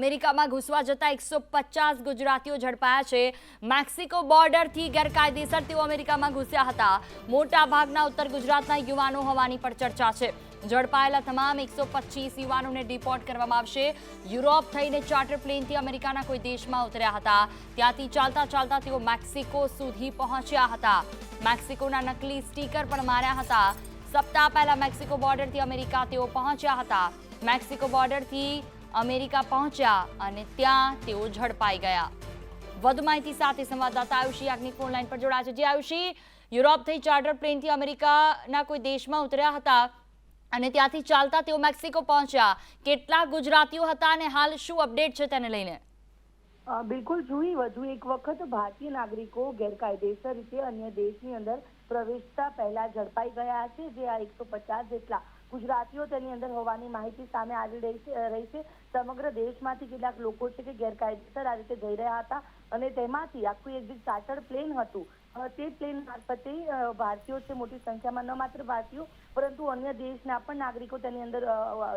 અમેરિકામાં ઘૂસવા જતા એકસો પચાસ ગુજરાતીઓ ઝડપાયા છે. મેક્સિકો બોર્ડરથી ગેરકાયદેસર તેઓ અમેરિકામાં ઘૂસ્યા હતા. મોટા ભાગના ઉત્તર ગુજરાતના યુવાનો હોવાની પણ ચર્ચા છે. ઝડપાયેલા તમામ એકસો પચીસ યુવાનોને ડિપોર્ટ કરવામાં આવશે. યુરોપ થઈને ચાર્ટર પ્લેનથી અમેરિકાના કોઈ દેશમાં ઉતર્યા હતા. ત્યાંથી ચાલતા ચાલતા તેઓ મેક્સિકો સુધી પહોંચ્યા હતા. મેક્સિકોના નકલી સ્ટીકર પણ માર્યા હતા. સપ્તાહ પહેલા મેક્સિકો બોર્ડરથી અમેરિકા તેઓ પહોંચ્યા હતા. મેક્સિકો બોર્ડરથી અમેરિકા પહોંચ્યા અને ત્યાં તેઓ ઝડપાઈ ગયા. વધુ માહિતી સાથે સંવાદદાતા આયુષી આગની ફોન પર જોડાયા છે. જે આયુષી, યુરોપ થઈ ચાર્ટર પ્લેનથી અમેરિકાના કોઈ દેશમાં ઉતર્યા હતા અને ત્યાંથી ચાલતા તેઓ મેક્સિકો પહોંચ્યા. કેટલા ગુજરાતીઓ હતા અને હાલ શું અપડેટ છે તેને લઈને? બિલકુલ જોઈ વધુ એક વખત ભારતીય નાગરિકો ગેરકાયદેસર રીતે અન્ય દેશની અંદર પ્રવેશતા પહેલા ઝડપાઈ ગયા છે. જે આ એકસો પચાસ જેટલા ગુજરાતીઓ તેની અંદર હોવાની માહિતી સામે આવી રહી છે રહી છે. સમગ્ર દેશમાંથી કેટલાક લોકો છે કે ગેરકાયદેસર આ રીતે જઈ રહ્યા હતા અને તેમાંથી આખું એક જે ચાર્ટર પ્લેન હતું તે પ્લેન મારફતે ભારતીયો છે, મોટી સંખ્યામાં, ન માત્ર ભારતીયો, પરંતુ અન્ય દેશના પણ નાગરિકો તેની અંદર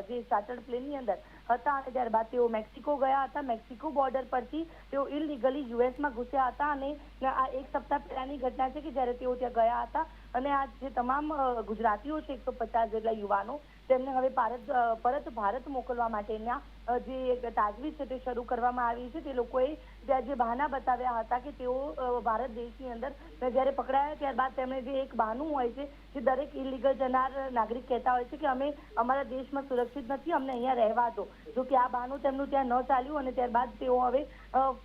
જે ચાર્ટર્ડ પ્લેનની અંદર હતા અને ત્યારબાદ તેઓ મેક્સિકો ગયા હતા. મેક્સિકો બોર્ડર પરથી તેઓ ઇલીગલી યુએસમાં ઘૂસ્યા હતા અને આ એક સપ્તાહ પહેલાની ઘટના છે કે જ્યારે તેઓ ત્યાં ગયા હતા. અને આ જે તમામ ગુજરાતીઓ છે, એકસો પચાસ જેટલા યુવાનો તેમને હવે ભારત પરત ભારત મોકલવા માટેના જે તાજવીજ છે તે શરૂ કરવામાં આવી છે. તે લોકોએ ત્યાં જે બહાના બતાવ્યા હતા કે તેઓ ભારત દેશની અંદર જ્યારે પકડાયા ત્યારબાદ તેમણે જે એક બહાનું હોય છે, જે દરેક ઇલીગલ જનાર નાગરિક કહેતા હોય છે કે અમે અમારા દેશમાં સુરક્ષિત નથી, અમને અહીંયા રહેવા દો. જો કે આ બહાનું તેમનું ત્યાં ન ચાલ્યું અને ત્યારબાદ તેઓ હવે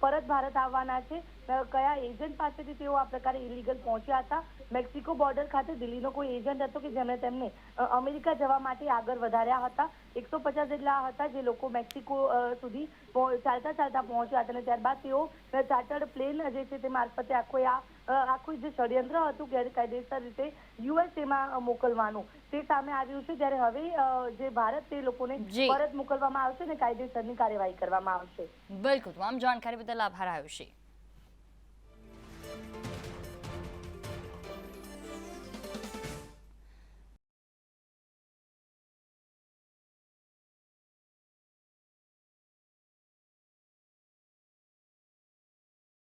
પરત ભારત આવવાના છે. કયા એજન્ટ પાસેથી તેઓ આ પ્રકારે ઇલીગલ પહોંચ્યા હતા? મેક્સિકો બોર્ડર ખાતે દિલ્હીનો કોઈ એજન્ટ હતો કે જેમણે તેમને અમેરિકા જવા માટે આગળ વધાર્યા હતા? એકસો પચાસ જેટલા હતા જે લોકો મેક્સિકો સુધી ચાલતા ચાલતા પહોંચ્યા હતા અને ત્યારબાદ તેઓ ચાર્ટર્ડ પ્લેન જે છે તે મારફતે આખો આ આખું જે ષડયંત્ર હતું ગેરકાયદેસર રીતે યુએસએમાં મોકલવાનું. તે સામે આવ્યું છે જ્યારે હવે જે ભારત તે લોકોને પરત મોકલવામાં આવશે અને કાયદેસરની કાર્યવાહી કરવામાં આવશે. બિલકુલ. તમામ જાણકારી બદલ આભાર આયુષી.